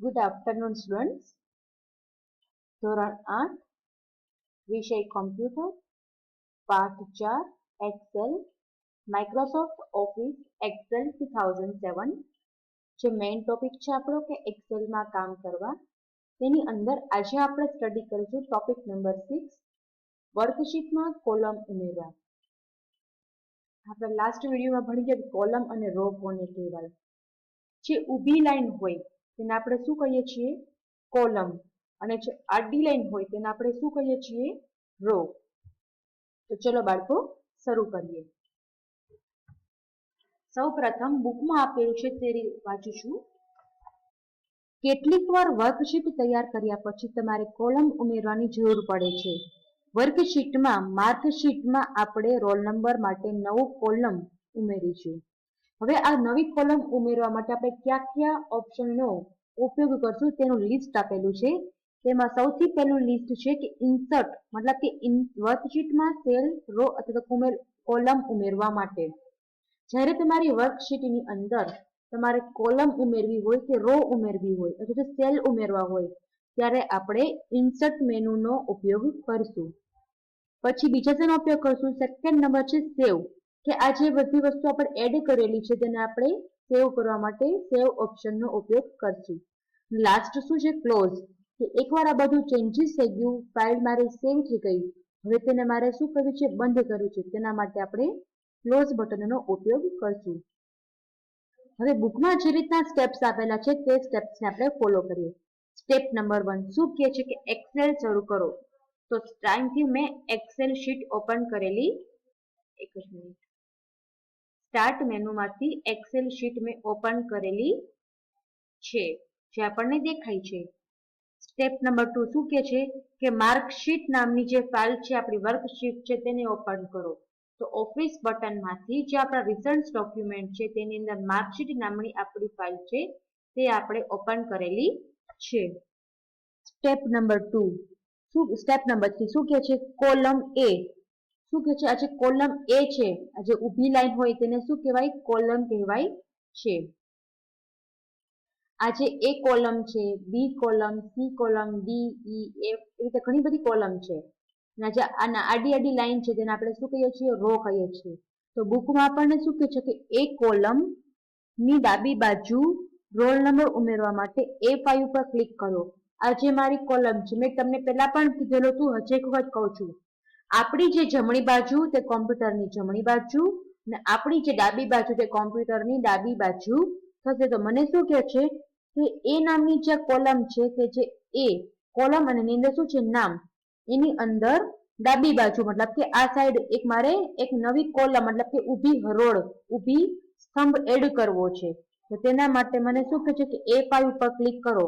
Good afternoon students ધોરણ આઠ વિષય કોમ્પ્યુટર પાઠ ચાર excel microsoft office excel two thousand seven જે મેઇન ટોપિક છે આપણો કે એક્સેલમાં કામ કરવા. તેની અંદર આજે આપણે સ્ટડી કરીશું ટોપિક નંબર સિક્સ વર્કશીટમાં કોલમ ઉમેરવા. આપણે લાસ્ટ વિડીયોમાં ભણી ગયા કોલમ અને રો કોને કહેવાય? જે ઊભી લાઈન હોય તેને આપણે શું કહીએ છીએ? કોલમ. અને આડી લાઈન હોય તેને આપણે શું કહીએ છીએ? રો. તો ચલો બાળકો, શરૂ કરીએ. સૌ પ્રથમ બુકમાં આપેલું છે તે વાંચીશું કેટલીક વાર વર્કશીટ તૈયાર કર્યા પછી તમારે કોલમ ઉમેરવાની જરૂર પડે છે. વર્કશીટમાં, માર્કશીટમાં આપણે રોલ નંબર માટે નવો કોલમ ઉમેરીશું. હવે આ નવી કોલમ ઉમેરવા માટે આપણે કયા કયા ઓપ્શનનો ઉપયોગ કરશું તેનું લિસ્ટ આપેલું છે. તેમાં સૌથી પહેલું લિસ્ટ છે કે ઇન્સર્ટ મતલબ કે વર્કશીટમાં સેલ રો અથવા કોલમ ઉમેરવા માટે. જ્યારે તમારી વર્કશીટની અંદર તમારે કોલમ ઉમેરવી હોય કે રો ઉમેરવી હોય અથવા તો સેલ ઉમેરવા હોય, ત્યારે આપણે ઇન્સર્ટ મેનુનો ઉપયોગ કરશું. પછી બીજા શેનો ઉપયોગ કરશું. સેકન્ડ નંબર છે સેવ કે આ જે બધી વસ્તુ આપણે એડ કરેલી છે તેને આપણે સેવ કરવા માટે સેવ ઓપ્શનનો ઉપયોગ કરશું. લાસ્ટ શું છે? ક્લોઝ કે એકવાર આ બધું ચેન્જીસ થઈ ગયું ફાઇલ મારે સેવ થઈ ગઈ, હવે તેને મારે શું કરવું છે? બંધ કરવું છે. તેના માટે આપણે ક્લોઝ બટનનો ઉપયોગ કરશું. હવે બુકમાં જે રીતના સ્ટેપ્સ આપેલા છે તે સ્ટેપ્સને આપણે ફોલો કરીએ. સ્ટેપ નંબર વન શું કહે છે કે એક્સેલ શરૂ કરો? તો ટાઈમથી મેં એક્સેલ શીટ ઓપન કરેલી. એક જ મિનિટ સ્ટાર્ટ મેનુમાંથી એક્સેલ શીટ મેં ઓપન કરેલી છે, જે આપણને દેખાય છે. સ્ટેપ નંબર ટુ શું કે છે કે માર્કશીટ નામની જે ફાઇલ છે, આપણી વર્કશીટ છે, તેને ઓપન કરો. તો ઓફિસ બટનમાંથી જે આપણા રિઝલ્ટ ડોક્યુમેન્ટ છે, તેની અંદર માર્કશીટ નામની આપણી ફાઇલ છે, તે આપણે ઓપન કરેલી છે. સ્ટેપ નંબર ટુ શું, સ્ટેપ નંબર થ્રી શું કે છે? Column A. શું કે છે? આ જે કોલમ એ છે, આ જે ઊભી લાઈન હોય તેને શું કહેવાય? કોલમ કહેવાય છે. આ જે એ કોલમ છે B column C column D E F એવી રીતે ઘણી બધી કોલમ છે. અને જે આના આડી આડી લાઈન છે તેને આપણે શું કહીએ છીએ? રો કહીએ છીએ. તો બુકમાં આપણને શું કહે છે કે એ કોલમની ડાબી બાજુ રોલ નંબર ઉમેરવા માટે એ ફાઈવ ઉપર ક્લિક કરો. આ જે મારી કોલમ છે, મેં તમને પહેલા પણ કીધેલું હતું, હજી એક વખત કહું છું. આપણી જે જમણી બાજુ તે કોમ્પ્યુટરની જમણી બાજુ અને આપણી જે ડાબી બાજુ તે કોમ્પ્યુટરની ડાબી બાજુ થશે. તો મને શું કહે છે? કે એ નામની જે કોલમ છે કે જે એ કોલમ અને એની શું છે? નામ. એની અંદર ડાબી બાજુ મતલબ કે આ સાઈડ એક મારે એક નવી કોલમ મતલબ કે ઊભી હરોળ, ઊભી સ્તંભ એડ કરવો છે. તો તેના માટે મને શું કહે છે? કે એ ફાઈવ ઉપર ક્લિક કરો.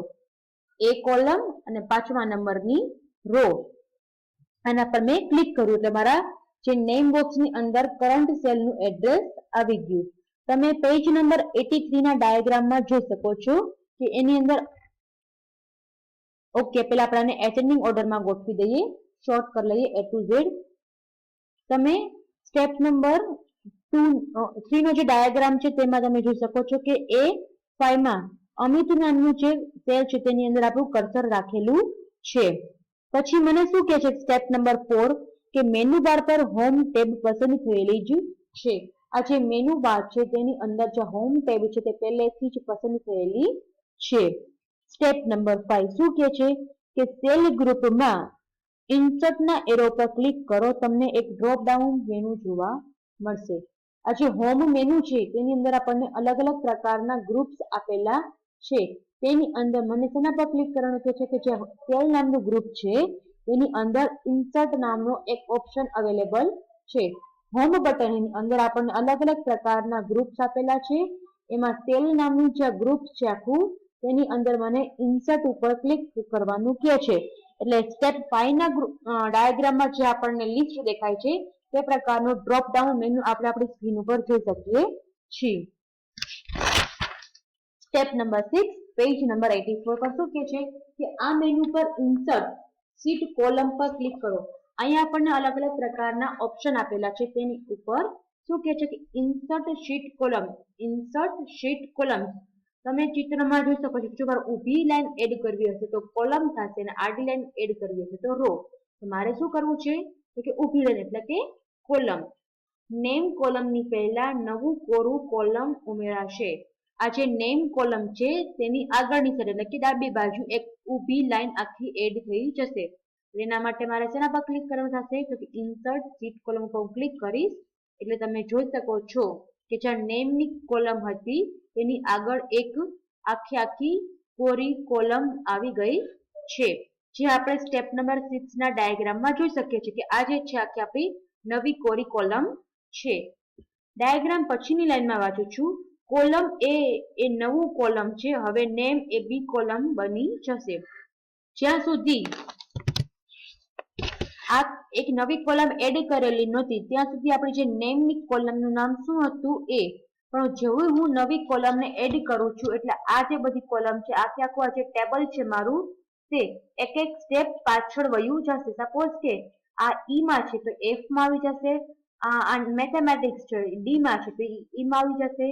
એ કોલમ અને પાંચમા નંબરની રો આના પર મેં ક્લિક કર્યું એટલે મારા જે નેમ બોક્સની અંદર કરંટ સેલનું એડ્રેસ આવી ગયું. તમે પેજ નંબર એટી થ્રીના ડાયાગ્રામમાં જોઈ શકો છો કે એની અંદર ઓકે પેલા આપણે એસેન્ડિંગ ઓર્ડરમાં ગોઠવી દઈએ. શોર્ટ કરી લઈએ એ ટુ ઝેડ તમે સ્ટેપ નંબર ટુ થ્રીનો જે ડાયાગ્રામ છે તેમાં તમે જોઈ શકો છો કે એ ફાઈવમાં અમિત નામનું જે સેલ છે તેની અંદર આપણું કર્સર રાખેલું છે. પછી મને શું કહે છે સ્ટેપ નંબર ફોર કે મેનુ બાર પર હોમ ટેબ પસંદ થયેલી જ છે. આ જે મેનુ બાર છે તેની અંદર જે હોમ ટેબ છે તે પહેલેથી જ પસંદ થયેલી છે. સ્ટેપ નંબર ફાઈવ શું કહે છે કે સેલ ગ્રુપમાં ઇન્સર્ટના એરો પર ક્લિક કરો, તમને એક ડ્રોપ ડાઉન મેનુ જોવા મળશે. આ જે હોમ મેનુ છે તેની અંદર આપણને અલગ અલગ પ્રકારના ગ્રુપ્સ આપેલા છે. તેની અંદર મને શેના પર ક્લિક કરવાનું છે કે જે સેલ નામનું ગ્રુપ છે તેની અંદર ઇન્સર્ટ નામનો એક ઓપ્શન અવેલેબલ છે. હોમ બટનની અંદર આપણને અલગ અલગ પ્રકારના ગ્રુપ્સ આપેલા છે. એમાં સેલ નામનું જે ગ્રુપ છે આખું, તેની અંદર મને ઇન્સર્ટ ઉપર ક્લિક કરવાનું કહે છે. એટલે સ્ટેપ ફાઈવ ના ડાયાગ્રામમાં જે આપણને લિસ્ટ દેખાય છે, તે પ્રકારનો ડ્રોપ ડાઉન મેનુ આપણે આપણી સ્ક્રીન ઉપર જોઈ શકીએ છીએ. Step number six page number eighty four પર શું કહે છે કે આ મેનુ પર ઇન્સર્ટ સીટ કોલમ પર ક્લિક કરો. અહીંયા આપણને અલગ અલગ પ્રકારના ઓપ્શન આપેલા છે. તેની ઉપર શું કહે છે કે insert sheet column insert sheet column તમે ચિત્રમાં જોઈ શકો છો જો મારે ઊભી લાઈન એડ કરવી હશે તો કોલમ થશે અને આડી લાઈન એડ કરવી હશે તો રો તો મારે શું કરવું છે? કે ઊભી લાઈન એટલે કે કોલમ નેમ કોલમની પહેલા નવું કોરું કોલમ ઉમેરાશે. આ જે નેમ કોલમ છે, તેની આગળની સાઈડ એટલે કે ડાબી બાજુ એક ઊભી લાઈન આખી એડ થઈ જશે. એના માટે મારે શેના પર ક્લિક કરવા થશે? તો કે ઇન્સર્ટ સીટ કોલમ પર હું ક્લિક કરીશ. એટલે તમે જોઈ શકો છો કે જ્યાં નેમની કોલમ હતી, તેની આગળ એક આખી આખી કોરી કોલમ આવી ગઈ છે. જે આપણે સ્ટેપ નંબર સિક્સ ના ડાયાગ્રામમાં જોઈ શકીએ છીએ કે આ જે છે, આખી આપણી નવી કોરી કોલમ છે. ડાયાગ્રામ પછીની લાઈનમાં વાંચું છું. કોલમ એ એ નવું કોલમ છે. હવે નેમ એ બી કોલમ બની જશે. જ્યાં સુધી આ એક નવી કોલમ એડ કરેલી નહોતી, ત્યાં સુધી આપણી જે નેમની કોલમનું નામ શું હતું એ, પણ જેવું હું નવી કોલમને એડ કરું છું, એટલે આ જે બધી કોલમ છે, આખે આખું આ જે ટેબલ છે મારું, તે એક એક સ્ટેપ પાછળ વયું જશે. સપોઝ કે આ ઈમાં છે, તો એફમાં આવી જશે. આ મેથેમેટિક્સ છે ડીમાં છે, તો ઈમાં માં આવી જશે.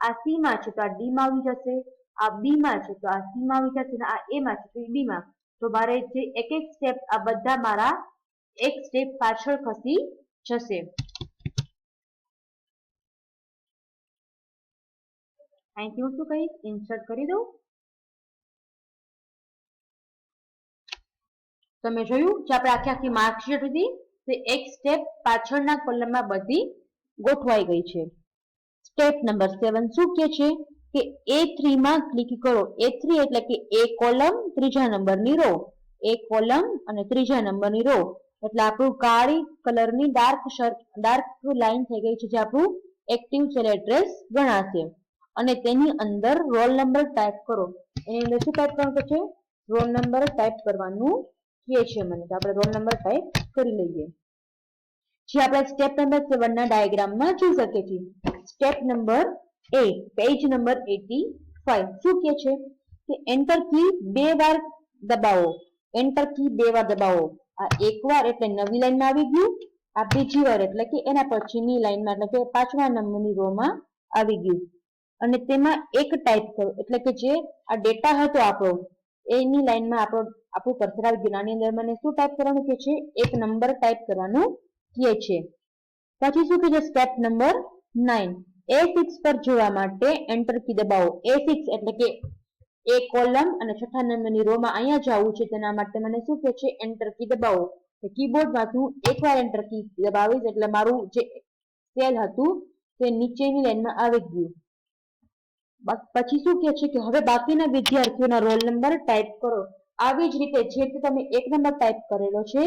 આ સી માં છે તો આ ડી માં આવી જશે, આ બી માં છે તો આ સી માં આવી જશે અને આ એ માં છે તો બી માં. તો મારે જે એક એક સ્ટેપ આ બધા મારા એક સ્ટેપ પાછળ ખસી જશે. અહીંથી હું શું કહીશ? ઇન્સર્ટ કરી દઉં. તમે જોયું જે આપણે આખી આખી માર્કશીટ હતી? તે એક સ્ટેપ પાછળના કોલમમાં બધી ગોઠવાઈ ગઈ છે. સ્ટેપ નંબર સેવન શું કે છે? કે એ થ્રી માં ક્લિક કરો. એ થ્રી એટલે કે એ કોલમ ત્રીજા નંબરની રો એ કોલમ અને ત્રીજા નંબરની રો એટલે આપણું કાળી કલરની ડાર્ક ડાર્ક લાઈન થઈ ગઈ છે જે આપણું એક્ટિવ સેલ એડ્રેસ ગણાશે. અને તેની અંદર રોલ નંબર ટાઈપ કરો. એની અંદર શું ટાઈપ કરવાનું છે? રોલ નંબર ટાઈપ કરવાનું કહે છે મને. તો આપણે રોલ નંબર ટાઈપ કરી લઈએ. જે આપણે સ્ટેપ નંબર સેવન ના ડાયાગ્રામમાં જોઈ શકીએ છીએ. Step number eight page number eighty five શું કહે છે? કે એન્ટર કી બે વાર દબાવો. એન્ટર કી બે વાર દબાવો. આ એક વાર એટલે નવી લાઈનમાં આવી ગયું. આ બીજી વાર એટલે કે એના પછીની લાઈનમાં એટલે કે પાંચમા નંબરની રોમાં આવી ગયું. અને તેમાં એક ટાઈપ કરો. એટલે કે જે આ ડેટા હતો આપણો, એની લાઈનમાં આપણો, આપણું કર્સર આવી ગયું આની અંદર મને શું ટાઈપ કરવાનું કે છે? એક નંબર ટાઈપ કરવાનું કહે છે. પછી શું કહે છે? Step number nine A six પર જોવા માટે એન્ટર કી દબાવો. એ સિક્સ એટલે કે એ કોલમ અને છઠ્ઠા નંબરની રોમાં અહીંયા જવું છે. તેના માટે મને શું કહે છે? એન્ટર કી દબાવો. કીબોર્ડમાંથી હું એકવાર એન્ટર કી દબાવીશ એટલે મારું જે સેલ હતું તે નીચેની લાઈનમાં આવી ગયું. પછી શું કહે છે કે હવે બાકીના વિદ્યાર્થીઓના રોલ નંબર ટાઈપ કરો. આવી જ રીતે જે રીતે તમે એક નંબર ટાઈપ કરેલો છે,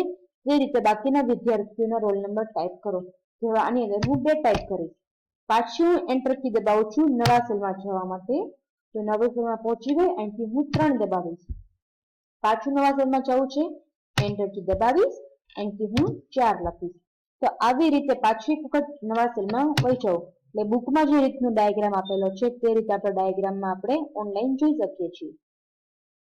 તે રીતે બાકીના વિદ્યાર્થીઓના રોલ નંબર ટાઈપ કરો. જેવા આની અંદર હું બે ટાઈપ કરીશ. પાછી એન્ટર કી દબાવું છું, નવા સેલમાં જવા માટે. તો નવા સેલમાં પહોંચી ગઈ અહીંથી હું ત્રણ દબાવીશ. પાછું નવા સેલમાં જવું છે એન્ટર કી દબાવીશ અહીંથી હું ચાર લખીશ. તો આવી રીતે પાછી વખત નવા સેલમાં વહી જાઉં એટલે બુકમાં જે રીતનો ડાયાગ્રામ આપેલો છે, તે રીતે આપણે ડાયાગ્રામમાં આપણે ઓનલાઈન જોઈ શકીએ છીએ.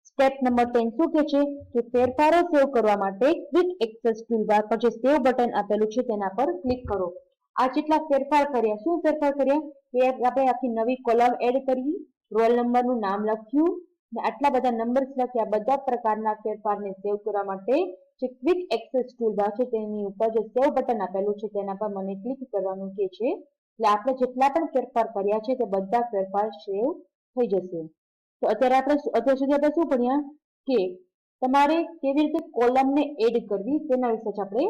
સ્ટેપ નંબર ટેન શું કે છે? કે ફેરફારો સેવ કરવા માટે ક્વિક એક્સેસ ટૂલબાર પર જે સેવ બટન આપેલું છે, તેના પર ક્લિક કરો. આ જેટલા ફેરફાર કર્યા? શું ફેરફાર કર્યા? કે આપણે આખી નવી કોલમ એડ કરી રોલ નંબરનું નામ લખ્યું, ને આટલા બધા નંબર્સ લખ્યા, બધા પ્રકારના ફેરફારને સેવ કરવા માટે જે ક્વિક એક્સેસ ટૂલબાર છે તેની ઉપર જે સેવ બટન આપેલું છે તેના પર મને ક્લિક કરવાનું કે છે. એટલે આપણે જેટલા પણ ફેરફાર કર્યા છે તે બધા ફેરફાર સેવ થઈ જશે. તો અત્યારે આપણે અત્યાર સુધી આપણે શું ભણ્યા? કે તમારે કેવી રીતે કોલમને એડ કરવી તેના વિશે જ આપણે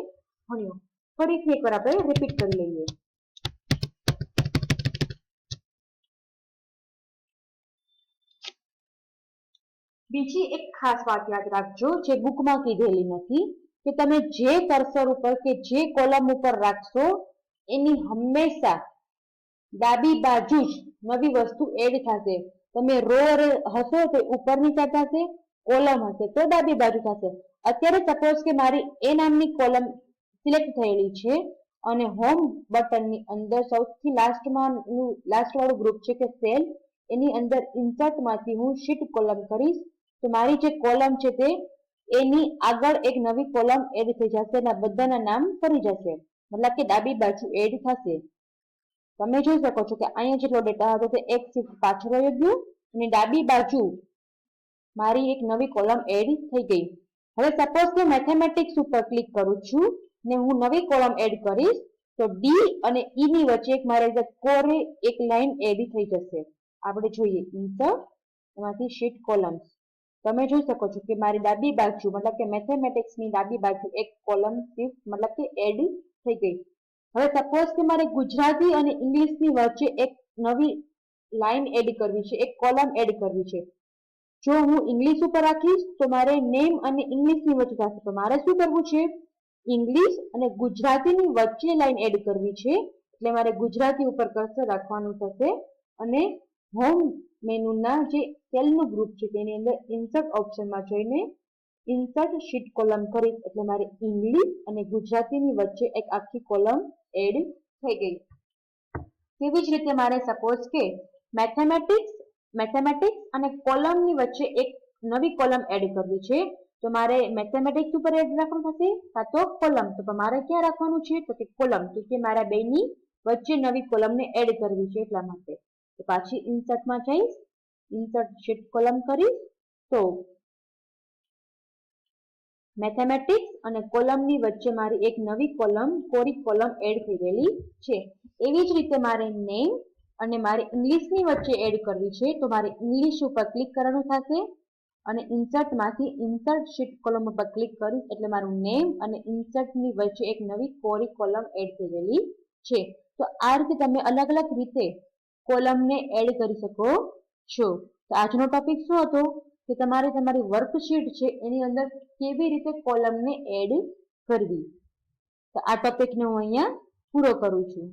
ભણ્યું. ફરીથી એકવાર આપણે રિપીટ કરી લઈએ. બીજી એક ખાસ વાત યાદ રાખજો, જે બુકમાં કીધેલી નથી, કે તમે જે કર્સર ઉપર કે જે કોલમ ઉપર રાખશો, એની હંમેશા ડાબી બાજુ જ નવી વસ્તુ એડ થશે. તમે રો હશો તો ઉપરની સાઈડ થશે કોલમ હશે તો ડાબી બાજુ થશે. અત્યારે સપોઝ કે મારી એ નામની કોલમ સિલેક્ટ થયેલી છે અને હોમ બટનની અંદર સૌથી લાસ્ટમાં લાસ્ટવાળું ગ્રુપ છે કે સેલ એની અંદર ઇન્સર્ટમાંથી હું શીટ કોલમ કરીશ. તો મારી જે કોલમ છે તે, એની આગળ એક નવી કોલમ એડ થઈ જશે અને બધાના નામ ફરી જશે. મતલબ કે ડાબી બાજુ એડ થશે. તમે જોઈ શકો છો કે અહીંયા જેટલો ડેટા હતો તે એક શિફ્ટ પાછળ રહી ગયો અને ડાબી બાજુ મારી એક નવી કોલમ એડ થઈ ગઈ. હવે સપોઝ કે મેથેમેટિક્સ ઉપર ક્લિક કરું છું. ને હું નવી કોલમ એડ કરીશ, તો ડી અને ઈ ની વચ્ચે એક મારે કોરે એક લાઈન એડ થઈ જશે. આપણે જોઈએ ઇન્સર્ટ એમાંથી શીટ કોલમ્સ તમે જોઈ શકો છો કે મારી ડાબી બાજુ, મતલબ કે મેથેમેટિક્સની ડાબી બાજુ એક કોલમ શિફ્ટ મતલબ કે એડ થઈ ગઈ. હવે સપોઝ કે મારે ગુજરાતી અને ઇંગ્લિશની વચ્ચે એક નવી લાઈન એડ કરવી છે, એક કોલમ એડ કરવી છે. જો હું ઇંગ્લિશ ઉપર રાખીશ, તો મારે નેમ અને ઇંગ્લિશની વચ્ચે થશે તો મારે શું કરવું છે? ઇંગ્લિશ અને ગુજરાતીની વચ્ચે લાઈન એડ કરવી છે. એટલે મારે ગુજરાતી ઉપર કર્સર રાખવાનું થશે. અને હોમ મેનુના જે સેલનું ગ્રુપ છે, તેની અંદર ઇન્સર્ટ ઓપ્શનમાં જઈને ઇન્સર્ટ શીટ કોલમ કરી, એટલે મારે ઇંગ્લિશ અને ગુજરાતીની વચ્ચે એક આખી કોલમ એડ થઈ ગઈ. તેવી જ રીતે મારે સપોઝ કે મેથેમેટિક્સ મેથેમેટિક્સ અને કોલમની વચ્ચે એક નવી કોલમ એડ કરવી છે. તો મારે મેથેમેટિક્સ ઉપર એડ રાખવાનું થશે? કાં તો કોલમ. તો મારે ક્યાં રાખવાનું છે? તો કે કોલમ. તો કે મારા બેની વચ્ચે નવી કોલમને એડ કરવી છે એટલા માટે. તો પાછી ઇન્સર્ટમાં જઈશ. ઇન્સર્ટ શીટ કોલમ કરીશ. તો મેથેમેટિક્સ અને કોલમની વચ્ચે મારી એક નવી કોલમ, કોરી કોલમ એડ થઈ ગયેલી છે. એવી જ રીતે મારે નેમ અને મારે ઇંગ્લિશની વચ્ચે એડ કરવી છે. તો મારે ઇંગ્લિશ ઉપર ક્લિક કરવાનું થશે. અને ઇન્સર્ટમાંથી ઇન્સર્ટ શીટ કોલમ ઉપર ક્લિક કરીશ એટલે મારું નેમ અને ઇન્સર્ટની વચ્ચે એક નવી કોરી કોલમ એડ થયેલી છે. તો આ રીતે તમે અલગ અલગ રીતે કોલમને એડ કરી શકો છો. તો આજનો ટોપિક શું હતો? કે તમારે તમારી વર્કશીટ છે એની અંદર કેવી રીતે કોલમને એડ કરવી? તો આ ટોપિકને હું અહીંયા પૂરો કરું છું.